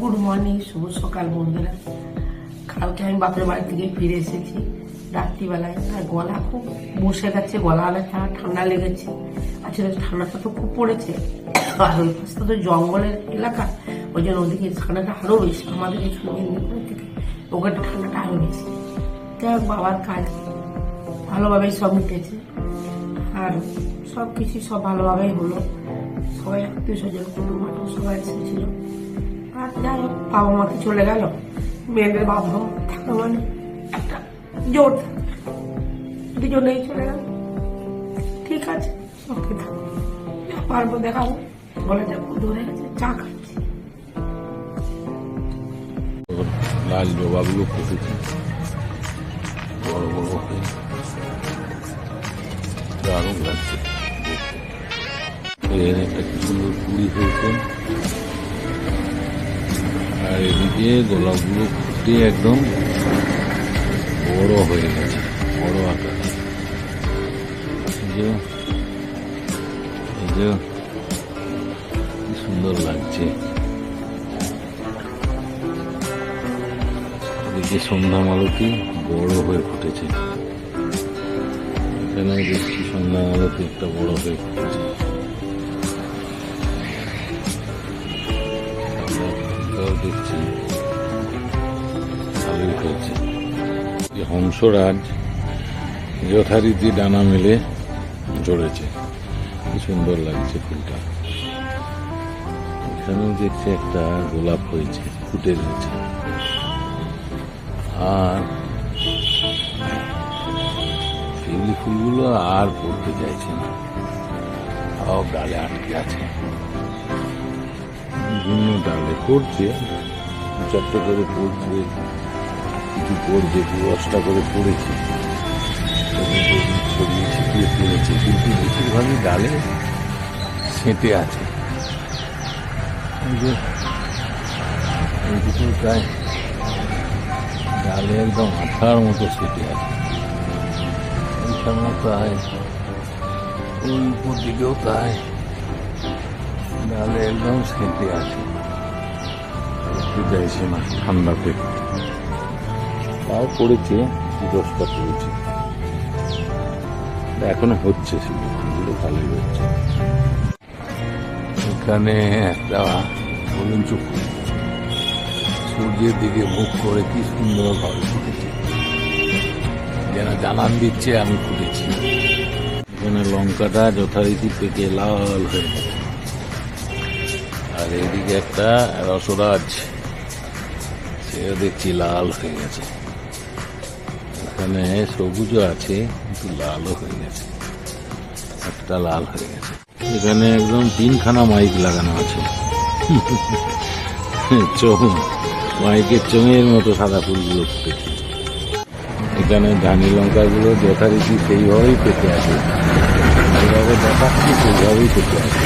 Good morning শুভ সকাল বন্ধুরা। কালকে আমি বাপের বাড়ি থেকে ফিরে এসেছি রাত্রিবেলায়। আর গলা খুব বসে গেছে, গলা অনেক ঠান্ডা লেগেছে। আসলে ঠান্ডাটা তো খুব পড়েছে। আর ওই পাশটা তো জঙ্গলের এলাকা, ওই জন্য ওদিকে ঠান্ডাটা আরও বেশি, আমাদের এখানে থেকে ওখানে ঠান্ডাটা আরও বেশি। যাই বাবার কাজ ভালোভাবেই সব মিটেছে। আর সব কিছু সব ভালোভাবেই হলো। সবাই আত্মীয় স্বজন কুটুম্ব সবাই এসেছিল। বাবা মাকে চলে গেল। মেয়েদের বাবা মা থাকা মানে একটা জোর। দুজনেই চলে গেল। ঠিক আছে, ওকে থাকো। পারব দেখাবো। বলে যাব ধরে গেছে, চা খাচ্ছি। লাল জবাগুলো ফুটেছে বড় বড় দারুণ লাগছে। এর একটা সুন্দর কুড়ি হয়েছে? আর এদিকে গোলাপগুলো ফুটে একদম বড় হয়ে গেছে, বড় আকার। সুন্দর লাগছে। এদিকে সন্ধ্যা মালতি বড় হয়ে ফুটেছে। এখানে দেখছি সন্ধ্যা মালতি একটা বড় হয়ে ফুটেছে। দেখছি ভালোই হয়েছে এই হংসরাজ যথারীতি ডানা মেলে জড়েছে। কি সুন্দর লাগছে ফুলটা। এখানেও দেখছি একটা গোলাপ হয়েছে, ফুটে রয়েছে। আর শিউলি ফুলগুলো আর পড়তে চাইছে না। তাও ডালে আটকে আছে। বিভিন্ন ডালে পড়ছে দু চারটে করে পড়ছে, কিছু পড়ছে দশটা করে পড়েছে। কিন্তু বেশিরভাগই ডালে সেঁটে আছে। প্রায় ডালে একদম আঠার মতো সেটে আছে। এইখানেও ওই উপর দিকেও তাই ডালে একদম সেটে আছে। চাইছে না ঠান্ডাতে তাও পড়েছে এখনও হচ্ছে সেগুলো ভালোই হচ্ছে। এখানে একটা বলুন সূর্যের দিকে মুখ করে কি সুন্দর ভাবে ফুটেছে যেন জানান দিচ্ছে, আমি ফুটেছি এখানে লঙ্কাটা যথারীতি পেকে লাল হয়ে গেছে। আর এদিকে একটা রসরাজ, সেও দেখছি লাল হয়ে গেছে। এখানে সবুজও আছে, কিন্তু লালও হয়ে গেছে। একটা লাল হয়ে গেছে। এখানে একদম তিনখানা মাইক লাগানো আছে। চোখ মাইকের চোঙের মতো সাদা ফুলগুলো ফুটেছে। এখানে ধানি লঙ্কাগুলো যথারীতি সেইভাবেই পেতে আছে। দেখাচ্ছি সেইভাবেই পেতে আছে।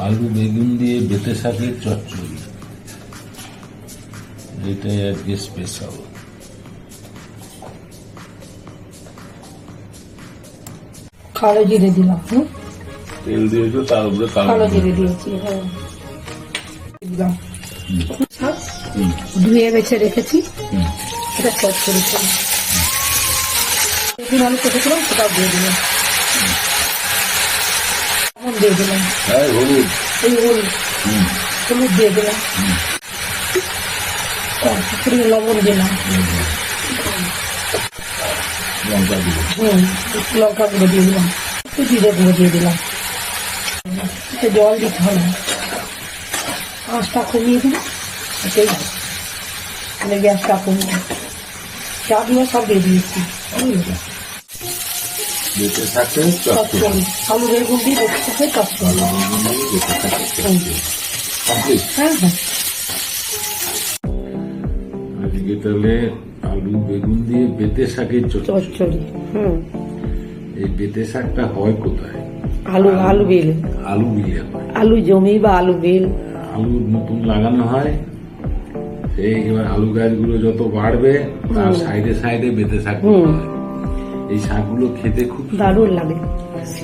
আলু বেগুন দিয়ে বেতে শাকের চচ্চড়ি। এটাই আজকে স্পেশাল কালো জিরে দিলাম তেল দিয়েছ তার উপরে কালো কালো জিরে। দিয়েছি হ্যাঁ। দিলাম। ধুয়ে বেছে রেখেছি। এটা চট করেছি বেগুন আলু কেটেছিলাম সেটাও দিয়ে দিলাম। দিয়ে দিলাম। হলুদ। এই হলুদ। হলুদ দিয়ে দিলাম। করে লবণ দিলাম। লঙ্কা হুম লঙ্কা গুঁড়ো দিয়ে দিলাম। একটু জিরে গুঁড়ো দিয়ে দিলাম। একটু জল দিতে হবে। আঁচটা কমিয়ে দিলাম। এটাই মানে গ্যাসটা কমিয়ে চাগুলো সব দিয়ে দিয়েছি। চচ্চড়ি চলি আলু বেগুন দিয়ে চচ্চড়ি কমপ্লিট হ্যাঁ হ্যাঁ। কেটালে আলু বেগুন দিয়ে বেতে শাকের চচ্চড়ি। হুম। এই বেতে শাকটা হয় কোথায়? আলু আলু বেল। আলু বিলে আলু জমি বা আলু বেল। আলু নতুন লাগানো হয় সেই এবার আলু গাছগুলো যত বাড়বে তার সাইডে সাইডে বেতে শাক হয়। এই শাকগুলো খেতে খুব দারুণ লাগে।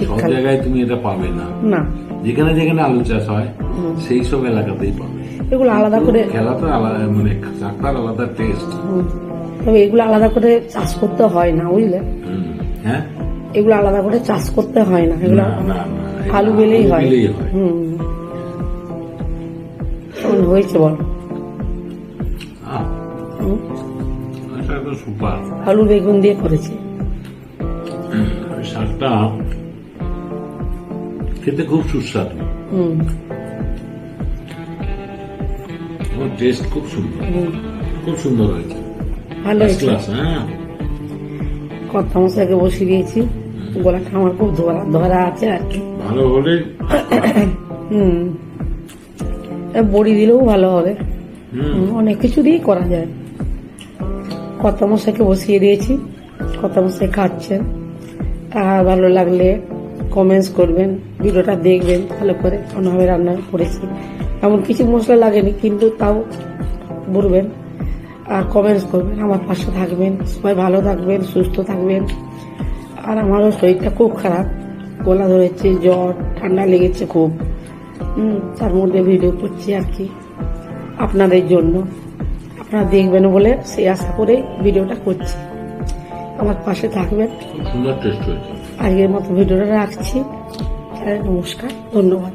সব জায়গায় তুমি এটা পাবে না। না। যেখানে যেখানে আলু চাষ হয় সেই সব এলাকাতেই পাবে। এগুলো আলাদা করে খেলাটা আলাদা মানে শাকটার আলাদা টেস্ট তবে এগুলো আলাদা করে চাষ করতে হয় না বুঝলে? হ্যাঁ? এগুলো আলাদা করে চাষ করতে হয় না। এগুলো আলু বেলেই হয়। হুম। হয়েছে বল? তো সুপার আলু বেগুন দিয়ে করেছে। ওই শাকটা খেতে খুব সুস্বাদু। টেস্ট খুব সুন্দর। খুব সুন্দর হয়েছে। ভালো ক্লাস হ্যাঁ। কথা মশাইকে বসিয়ে দিয়েছি। গলাটা আমার খুব ধরা ধরা আছে আর কি। ভালো হলে হুম। বড়ি দিলেও ভালো হবে। অনেক কিছু দিয়েই করা যায়। কত মশাইকে বসিয়ে দিয়েছি কত মশাই খাচ্ছেন। ভালো লাগলে কমেন্টস করবেন, ভিডিওটা দেখবেন, ভালো করে কোনোভাবে রান্না করেছি। এমন কিছু মশলা লাগেনি, কিন্তু তাও বলবেন, আর কমেন্টস করবেন, আমার পাশে থাকবেন, সবাই ভালো থাকবেন, সুস্থ থাকবেন। আর আমারও শরীরটা খুব খারাপ, গলা ধরেছে, জ্বর, ঠান্ডা লেগেছে খুব। তার মধ্যে ভিডিও করছি আর কি, আপনাদের জন্য। আপনারা দেখবেন বলে সেই আশা করে ভিডিওটা করছি। আমার পাশে থাকবেন। আজকের মতো ভিডিওটা রাখছি। নমস্কার ধন্যবাদ।